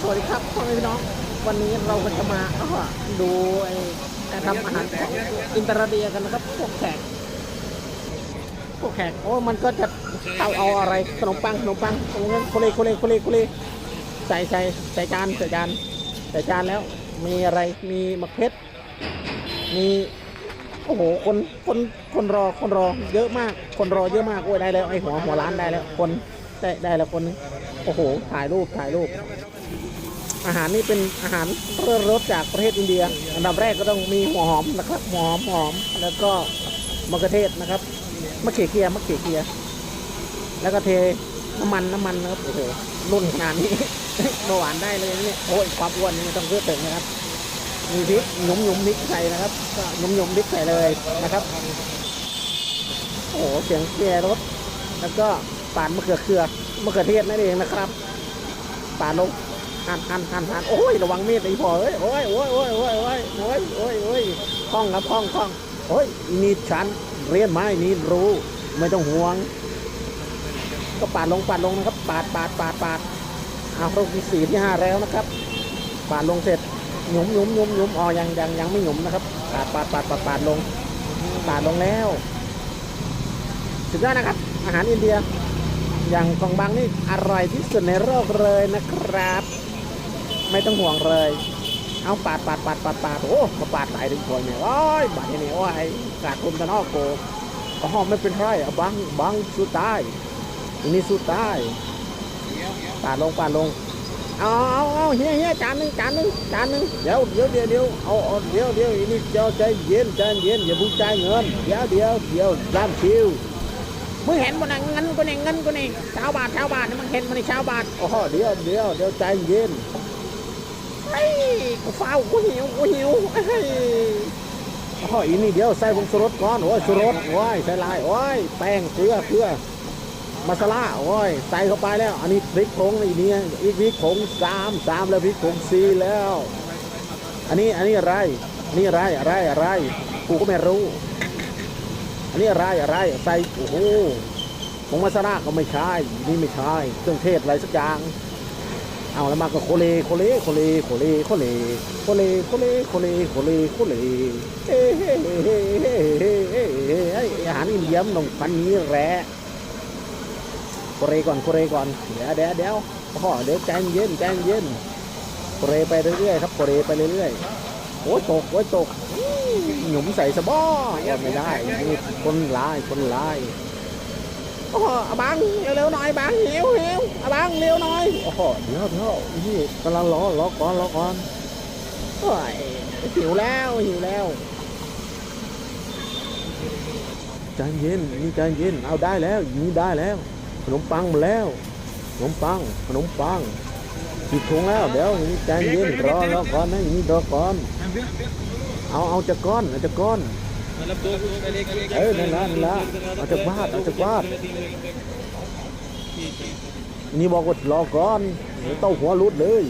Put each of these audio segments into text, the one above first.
สวัสดีครับพ่อแม่พี่น้อง วันนี้เราก็จะมาดูไอ้การทำอาหารของอินเตอร์เดียกันนะครับ พวกแขก พวกแขก โอ้ มันก็จะเอาเอาอะไร ขนมปัง ขนมปังโอ้ยโคเลโคเลโคเลโคเลใส่ใส่ใส่จานใส่จานใส่จานแล้ว มีอะไร มีมะเขือมี โอ้โห คน คน คนรอ คนรอ เยอะมาก คนรอเยอะมาก โอ้ยได้แล้ว ไอ้หัวหัวร้านได้แล้ว คน ได้ได้แล้วคนนึงโอ้โห ถ่ายรูป ถ่ายรูป อาหารนี่เป็นอาหารเริ่มรสจากประเทศอินเดีย อันดับแรกก็ต้องมีหัวหอมนะครับหัวหอมหอม แล้วก็มะเขือเทศนะครับมะเขือเคียมะเขือเคียแล้วก็เทน้ำมันน้ำมันนะครับโอ้โหรุ่นขนาดนี้เบาหวานได้เลยเนี่ยโอ้ยความอ้วนนี่ต้องเพื่อเติมนะครับมีพริกหนุ่มหนุ่มพริกใส่นะครับก็หนุ่มหนุ่มพริกใส่เลยนะครับโอ้โหเสียงเกียร์รถแล้วก็ปาดมะเขือเขือมะเขือเทศนั่นเองนะครับปาดลง หันหันหันหันโอ้ยระวังมีดไอ้พอเอ้ยโอ้ยโอ้ยโอ้ยโอ้ยโอ้ยโอ้ยโอ้ยโอ้ยคล่องครับคล่องคล่องโอ้ยนี่ฉันเรียนไมานี่รู้ ไม่ต้องห่วง ก็ปาดลงปาดลงนะครับปาดปาดปาดปาดเอารูปที่สี่ที่ห้าแล้วนะครับปาดลงเสร็จหยุมหยุมหยุมหยุมอ๋อยังยังยังไม่หยุมนะครับปาดปาดปาดปาดปาดลงปาดลงแล้วสุดยอดนะครับ อาหารอินเดีย อย่างกองบังนี่อร่อยที่สุดในโลกเลยนะครับ ไม่ต้องห่วงเลย เอาปาดปาดปาดปาดปาดโอ้มาปาดหลายถึงคนเนี่ยโอ้ยบาดนี่โอ้ยขาดทุนกันออกโกอ๋อไม่เป็นไรอะบังบังสู้ตายอันนี้สู้ตายปาดลงปาดลงเอาเอาเอาเฮียเฮียจานหนึ่งจานหนึ่งจานหนึ่งเดี๋ยวเดี๋ยวเดี๋ยวเดี๋ยวเอาเอาเดี๋ยวเดี๋ยวอันนี้เจ้าใจเย็นใจเย็นอย่าเพุ่งจ่ายเงินเดี๋ยวเดี๋ยวเดี๋ยวด้านคิวมึงเห็นบ่นะเงินกูนี่เงินกูนี่ชาวบาทชาวบาทนี่มึงเห็นมันในชาวบาทโอ้โหเดี๋ยวเดี๋ยวเดี๋ยวใจเย็น เฮ้ยกูเฝ้ากูหิวกูหิวเฮ้ยอ้โหอีนี่เดี๋ยวใส่ผงชูรสก่อนโอ้ยชูรสโอ้ยใส่ลายโอ้ยแป้งเกลือเกลือมาซาลาโอ้ยใส่เข้าไปแล้ว อันนี้พริกผงอีนี่อีกพริกผงสามสามแล้วพริกผงสี่แล้ว อันนี้อันนี้อะไรอันนี่อะไรอะไรอะไรกูก็ไม่รู้ อันนี้อะไรอะไรใส่โอ้โหผงมาซาลาก็ไม่ใช่นี่ไม่ใช่เครื่องเทศอะไรสักอย่าง เอาแล้วมาก็โคเลโคเลโคเลโคเลโคเลโคเลโคเลโคเลโคเลโคเลเฮ้เฮ้เฮ้เฮ้เฮ้เฮ้เฮ้เฮ้เฮ้อาหารอินเดียมนต้องพันนี้แหละโคเรก่อนโคเรก่อนเดี๋ยวเดี๋ยวเดี๋ยวพ่อเดี๋ยวใจเย็นใจเย็นโคเรไปเรื่อยๆครับโคเรไปเรื่อยๆโอ้ตกโอ้ตกหนุ่มใส่สบอไม่ได้คนร้ายคนร้าย โอ้โหอาบังเร็วๆหน่อยบังหิวหิวอาบังเร็วหน่อยโอ้โหเดี๋ยวเดี๋ยวนี่กำลังรอรอก่อนรอก่อนโอ้ยหิวแล้วหิวแล้วใจเย็นนี่ใจเย็นเอาได้แล้วนี่ได้แล้ว ขนมปังมาแล้ว ขนมปังขนมปังติดถุงแล้วเดี๋ยวนี่ใจเย็นรอรอก่อนนะนี่รอก่อนเอาเอาจากก้อนเอาจากก้อน เออนั่นละนั่นละเอาจากวาดเอาจากวาดนี่บอกว่ารอก่อนเต้าหัวรุดเลย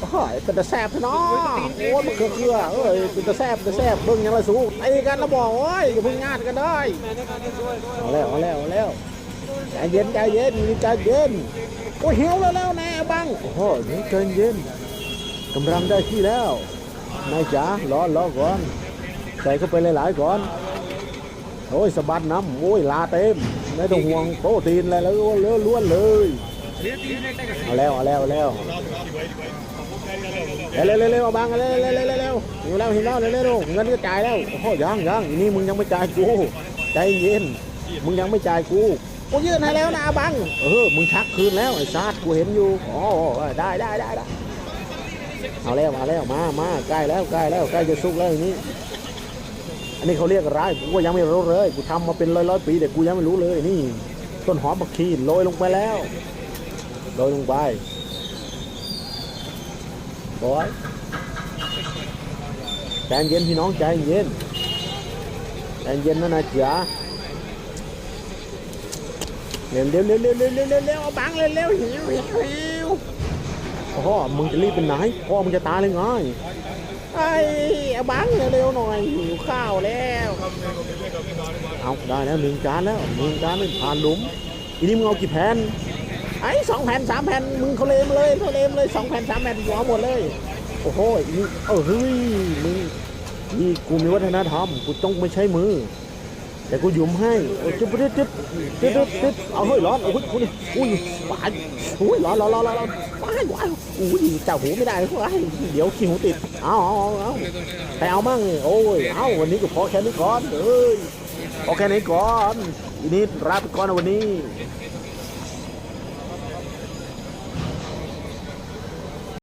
โอ้ยเป็นตะแซบเนาะโอ้ยมันเครือเครือเอ้ยเป็นตะแซบตะแซบเบิ่งยังไรสู้ไอ้กันแล้วบอกโอ้ยอย่าเพิ่งงานกันได้เอาแล้วเอาแล้วเอาแล้วใจเย็นใจเย็นใจเย็นโอ้ยหิวแล้วแล้วแน่บังโอ้โหนี่เเย็นกำลังได้ที่แล้วนายจ๋ารอรอก่อน ใส่เข้าไปหลายๆก่อน โอ้ยสะบัดน้ำโอ้ยลาเต็ม ไม่ต้องห่วงโปรตีนอะไรแล้วเลือล้วนเลยเอาแล้วเอาแล้วเอาแล้วเร็วเร็วเร็วเอาบังเร็วเร็วเร็วเร็วเร็วอยู่แล้วเห็นแล้วเร็วเร็วเงินก็จ่ายแล้วโอ้โหยังยังนี่มึงยังไม่จ่ายกูใจเย็นมึงยังไม่จ่ายกูกูยื่นให้แล้วนะบังเออมึงชักคืนแล้วไอ้ซาดกูเห็นอยู่อ๋อได้ได้ได้ได้เอาแล้วมาแล้วมามาใกล้แล้วใกล้แล้วใกล้จะสุกแล้วอย่างนี้ อันนี้เขาเรียกอะไรกูก็ยังไม่รู้เลย กูทำมาเป็นร้อยร้อยปีแต่กูยังไม่รู้เลยนี่ ต้นหอมบักขีโรยลงไปแล้วโรยลงไปบอยใจเย็นพี่น้องใจเย็นใจเย็นนะนะจ๊ะเร็วเร็วเร็วเร็วเร็วเร็วเร็วเร็วเอาบังเร็วเร็วหิวหิวหิวโอ้โหมึงจะรีบไปไหนพ่อมึงจะตายเลยไง ไอ้เอาบังเร็วๆหน่อยหิวข้าวแล้วเอาได้แล้วหนึ่งจานแล้วหนึ่งจานหนึ่งผ่านหลุมอีนี่มึงเอากี่แผ่นไอ้สองแผ่นสามแผ่นมึงเขาเลมเลยเขาเลมเลยสองแผ่นสามแผ่นหัวหมดเลย โอ้โหนี่เออเฮ้ยมึงนี่กูมีวัฒนธรรมกูต้องไม่ใช้มือ แต่กูยุมให้จิ๊บจิ๊บจิ๊บจิ๊บจิ๊บจิ๊บเอาเฮ้ยร้อนโอ้ยคุณอุ้ยหวานอุ้ยร้อนร้อนร้อนร้อนปานว้ายว้ายอุ้ยจับหูไม่ได้ว้ายเดี๋ยวขี้หูติดเอาเอาเอาเอาไปเอามั่งโอ้ยเอาวันนี้ก็พอแค่นี้ก่อนเอ้ยพอแค่นี้ก่อนอีนี้ลาไปก่อนวันนี้